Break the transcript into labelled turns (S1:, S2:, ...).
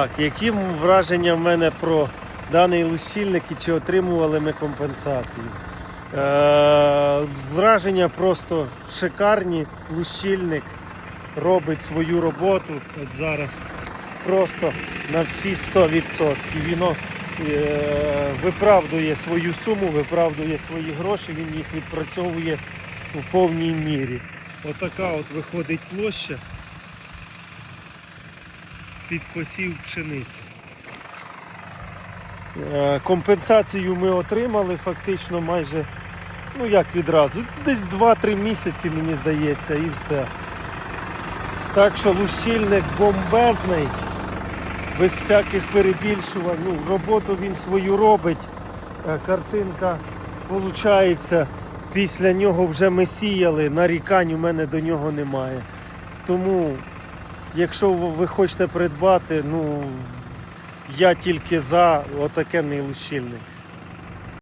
S1: Так, які враження в мене про даний лущильник і чи отримували ми компенсацію? Е, враження просто шикарні. Лущильник робить свою роботу. От зараз просто на всі 100%. І Він е, виправдує свою суму, виправдує свої гроші, він їх відпрацьовує у повній мірі. Отака от виходить площа під посів пшениці. Е, Компенсацію ми отримали фактично майже, ну як відразу, десь 2-3 місяці, мені здається, і все. Так що лущильник бомбезний, без всяких перебільшувань. Ну, роботу він свою робить. Е, Картинка виходить, після нього вже ми сіяли, нарікань у мене до нього немає. Тому, якщо ви хочете придбати, ну я тільки за отакенний лущильник.